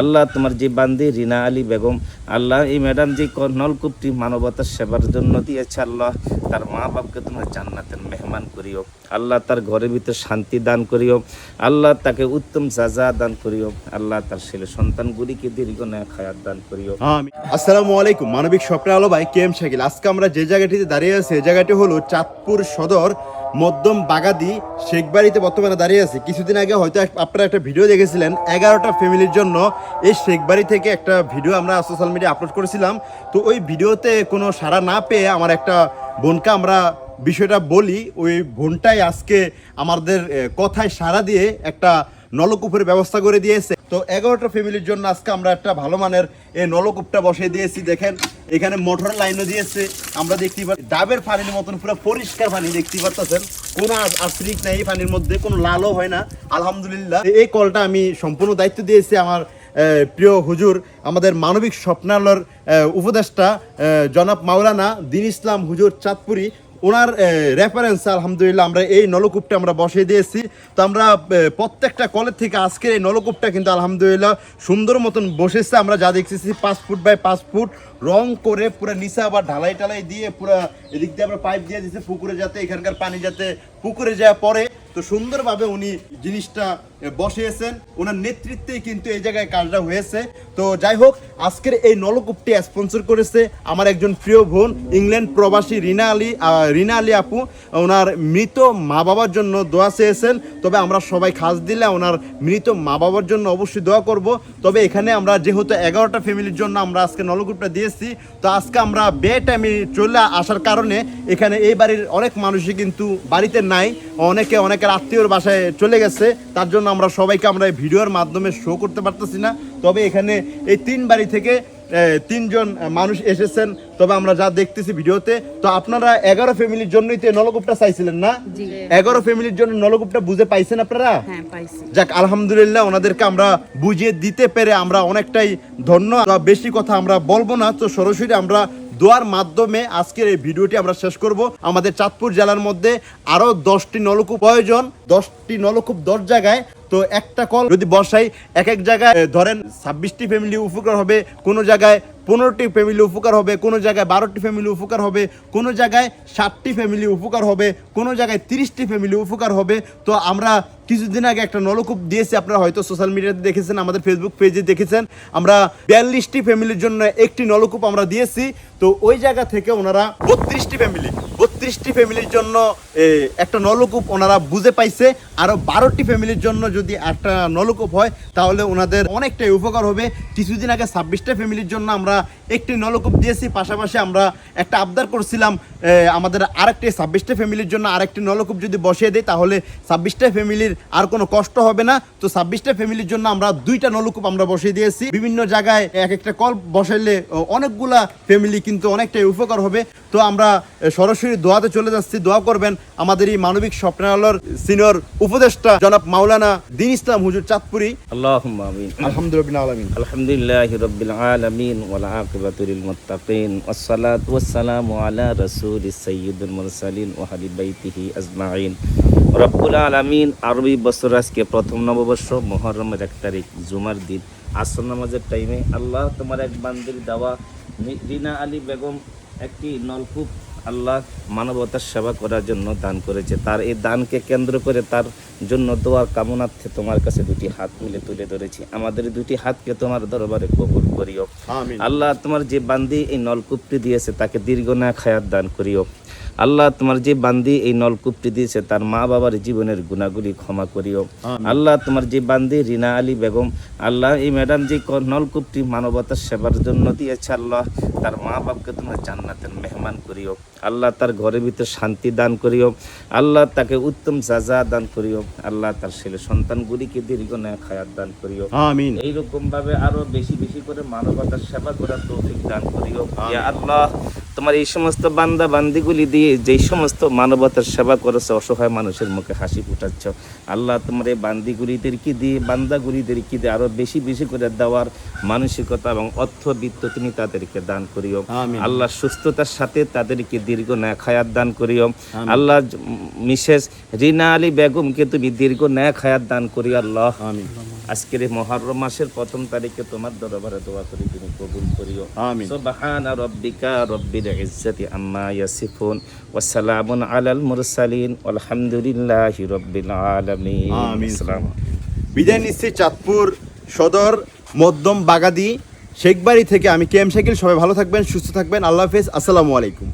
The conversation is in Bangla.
আল্লাহ তোমার যে বান্দি রিনা আলী বেগম আল্লাহ এই ম্যাডাম যে নলকূপটি মানবতার সেবার জন্য দিয়েছে আল্লাহ তার মা বাপকে তোমার জান্নাতের মেহমান করিও। আল্লাহ তার ঘরের ভিতরে শান্তি দান করিও। আল্লাহ তাকে উত্তম সাজা দান করিও। আল্লাহ তার ছেলে সন্তানগুলিকে দীর্ঘ ন্যায় খায়াত দান করিও। আসসালামু আলাইকুম মানবিক স্বপ্ন আলো ভাই কে এম শাকিল? আজকে আমরা যে জায়গাটিতে দাঁড়িয়ে আছি এই জায়গাটি হলো চাঁদপুর সদর। মধ্যম বাগাদি শেখবাড়িতে বর্তমানে দাঁড়িয়ে আছি। কিছুদিন আগে হয়তো আপনারা একটা ভিডিও দেখেছিলেন, এগারোটা ফ্যামিলির জন্য এই শেখবাড়ি থেকে একটা ভিডিও আমরা সোশ্যাল মিডিয়া আপলোড করেছিলাম। তো ওই ভিডিওতে কোনো সাড়া না পেয়ে আমার একটা বোনকে আমরা বিষয়টা বলি, ওই বোনটাই আজকে আমাদের কথায় সাড়া দিয়ে একটা নলকূপের ব্যবস্থা করে দিয়েছে। তো এগারোটা ফ্যামিলির জন্য আজকে আমরা একটা ভালো মানের এই নলকূপটা বসিয়ে দিয়েছি, দেখেন। এখানে মোটর লাইনও দিয়েছে। আমরা দেখতে পাচ্ছি, ডাবের পানির মতন পুরো পরিষ্কার পানি দেখতে পারতেছেন কোনো আশ্রিক নেই পানির মধ্যে, কোনো লালও হয় না। আলহামদুলিল্লাহ এই কলটা আমি সম্পূর্ণ দায়িত্ব দিয়েছি আমার প্রিয় হুজুর, আমাদের মানবিক স্বপ্নালর উপদেষ্টা জনাব মাওলানা দিন ইসলাম হুজুর চাঁদপুরি। ওনার রেফারেন্স আলহামদুলিল্লাহ, আমরা এই নলকূপটা আমরা বসিয়ে দিয়েছি। তো আমরা প্রত্যেকটা কলের থেকে আজকের এই নলকূপটা কিন্তু আলহামদুলিল্লাহ সুন্দর মতন বসেছে। আমরা যা দেখতেছি পাঁচ ফুট বাই পাঁচ ফুট, রং করে পুরো নিচে আবার ঢালাই টালাই দিয়ে পুরো এদিক দিয়ে আমরা পাইপ দিয়ে দিচ্ছে পুকুরে যাতে এখানকার পানি যাতে পুকুরে যাওয়া পরে তো সুন্দরভাবে উনি জিনিসটা বসিয়েছেন। ওনার নেতৃত্বেই কিন্তু এই জায়গায় কাজটা হয়েছে। তো যাই হোক, আজকের এই নলকূপটি স্পন্সর করেছে আমার একজন প্রিয় বোন, ইংল্যান্ড প্রবাসী রিনা আলী রিনা আলী আপু। ওনার মৃত মা বাবার জন্য দোয়া চেয়েছেন। তবে আমরা সবাই খাস দিলে ওনার মৃত মা বাবার জন্য অবশ্যই দোয়া করব। তবে এখানে আমরা যেহেতু এগারোটা ফ্যামিলির জন্য আমরা আজকে নলকূপটা দিয়েছি, তো আজকে আমরা বে টাইমে চলে আসার কারণে এখানে এই বাড়ির অনেক মানুষই কিন্তু বাড়িতে নাই। অনেকে অনেকের আত্মীয়র বাসায় চলে গেছে। তার জন্য আমরা সবাইকে আমরা এই ভিডিওর মাধ্যমে শো করতে পারতেছি না। তবে এখানে এই তিন বাড়ি থেকে তিনজন মানুষ এসেছেন। তবে আমরা যা দেখতেছি ভিডিওতে তো আপনারা এগারো ফ্যামিলির জন্যই তো নলকূপটা চাইছিলেন না? এগারো ফ্যামিলির জন্য নলকূপটা বুঝে পাইছেন আপনারা? হ্যাঁ যাক আলহামদুলিল্লাহ ওনাদেরকে আমরা বুঝিয়ে দিতে পেরে আমরা অনেকটাই ধন্য। বেশি কথা আমরা বলব না তো সরাসরি আমরা দোয়ার মাধ্যমে আজকের এই ভিডিওটি আমরা শেষ করব। আমাদের চাঁদপুর জেলার মধ্যে আরও দশটি নলকূপ প্রয়োজন। দশটি নলকূপ দশ জায়গায় তো একটা কল যদি বসাই এক এক জায়গায় ধরেন ছাব্বিশটি ফ্যামিলি উপকার হবে, কোনো জায়গায় পনেরোটি ফ্যামিলি উপকার হবে, কোনো জায়গায় বারোটি ফ্যামিলি উপকার হবে, কোনো জায়গায় ষাটটি ফ্যামিলি উপকার হবে, কোনো জায়গায় তিরিশটি ফ্যামিলি উপকার হবে, তো আমরা কিছুদিন আগে একটা নলকূপ দিয়েছি, আপনারা হয়তো সোশ্যাল মিডিয়াতে দেখেছেন, আমাদের ফেসবুক পেজে দেখেছেন। আমরা বিয়াল্লিশটি ফ্যামিলির জন্য একটি নলকূপ আমরা দিয়েছি। তো ওই জায়গা থেকে ওনারা বত্রিশটি ফ্যামিলি বত্রিশটি ফ্যামিলির জন্য একটা নলকূপ ওনারা বুঝে পাইছে। আরও বারোটি ফ্যামিলির জন্য যদি একটা নলকূপ হয়, তাহলে ওনাদের অনেকটাই উপকার হবে। কিছুদিন আগে ছাব্বিশটা ফ্যামিলির জন্য আমরা একটি নলকূপ দিয়েছি। পাশাপাশি আমরা একটা আবদার করছিলাম আমাদের আরেকটি ছাব্বিশটা ফ্যামিলির জন্য আরেকটি নলকূপ যদি বসিয়ে দেয় তাহলে ছাব্বিশটা ফ্যামিলির আর কোনো কষ্ট হবে না তো ছাব্বিশটা ফ্যামিলির জন্য আমরা দুইটা নলকূপ আমরা বসিয়ে দিয়েছি বিভিন্ন জায়গায় এক একটা কল বসাইলে ও, অনেকগুলা ফ্যামিলি কিন্তু অনেকটাই উপকার হবে তো আমরা এ, সরাসরি দোয়াতে চলে যাচ্ছি দোয়া করবেন আমাদের এই মানবিক স্বপ্নালয়ের সিনিয়র উপদেষ্টা জনাব মাওলানা দিন ইসলাম হুজুর চাঁদপুরি আল্লাহ আমিন আলহামদুলিল্লাহ আলমিন الحمد لله رب العالمين والعاقبة للمتقين والصلاة والسلام على رسول السيد المرسلين وحبيب بيته أجمعين রব্বুল আলমিন আরবি বছর আজকে প্রথম নববর্ষ মহরমের এক তারিখ জুমার দিন। আসর নামাজের টাইমে আল্লাহ তোমার এক বান্দির দেওয়া রিনা আলী বেগম একটি নলকূপ আল্লাহ মানবতার সেবা করার জন্য দান করেছে। তার এই দানকে কেন্দ্র করে তার জন্য দোয়ার কামনার্থে তোমার কাছে দুটি হাত মিলে তুলে ধরেছি। আমাদের দুটি হাতকে তোমার দরবারে কবুল করিও। আল্লাহ তোমার যে বান্দি এই নলকূপটি দিয়েছে তাকে দীর্ঘ না খায়াত দান করিও। আল্লাহ তোমার যে বান্দি এই নলকূপটি দিয়েছে তার মা বাবার জীবনের গুণাগুলি ক্ষমা করিও। আল্লাহ তোমার যে বান্দি রিনা আলী বেগম আল্লাহ এই ম্যাডাম যে নলকূপটি মানবতার সেবার জন্য দিয়েছে আল্লাহ তার মা বাপকে তোমার জান্নাতের মেহমান করিও। আল্লাহ তার ঘরের ভিতরে শান্তি দান করিও। আল্লাহ তাকে উত্তম জাজা দান করিও। আল্লাহ তার ছেলে সন্তানগুলিকে দীর্ঘ ন্যায় খায়াত দান করিও। আমিন। এইরকম ভাবে আরও বেশি বেশি করে মানবতার সেবা করার তৌফিক দান করিও। আল্লাহ তোমার এই সমস্ত বান্দা বান্দিগুলি দিয়ে যেই সমস্ত মানবতার সেবা করেছ অসহায় মানুষের মুখে হাসি ফুটাচ্ছ। আল্লাহ তোমার এই বান্দিগুলিদেরকে দিয়ে বান্দাগুলিদেরকে দিয়ে আরও বেশি বেশি করে দেওয়ার মানসিকতা এবং অর্থ বিত্ত তুমি তাদেরকে দান করিও। আল্লাহ সুস্থতার সাথে তাদেরকে দীর্ঘ ন্যাক হায়াত দান করিও। আল্লাহ মিসেস রিনা আলী বেগমকে তুমি দীর্ঘ ন্যাক হায়াত দান করি আল্লাহ। আজকের এই মহরম মাসের প্রথম তারিখে তোমার দরবারে দোয়া করি তুমি কবুল করিও। আমিন। সুবহান রাব্বিকা রব্বিল ইজ্জাতি আম্মা ইয়াসিফুন ওয়া সালামুন আলাল মুরসালিন আলহামদুলিল্লাহি রাব্বিল আলামিন। আমিন। বিদায় নিচ্ছি চাঁদপুর সদর মধ্যম বাগাদি শেখবাড়ি থেকে। আমি কে এম শাকিল সবাই ভালো থাকবেন সুস্থ থাকবেন। আল্লাহ হাফেজ। আসসালামু আলাইকুম।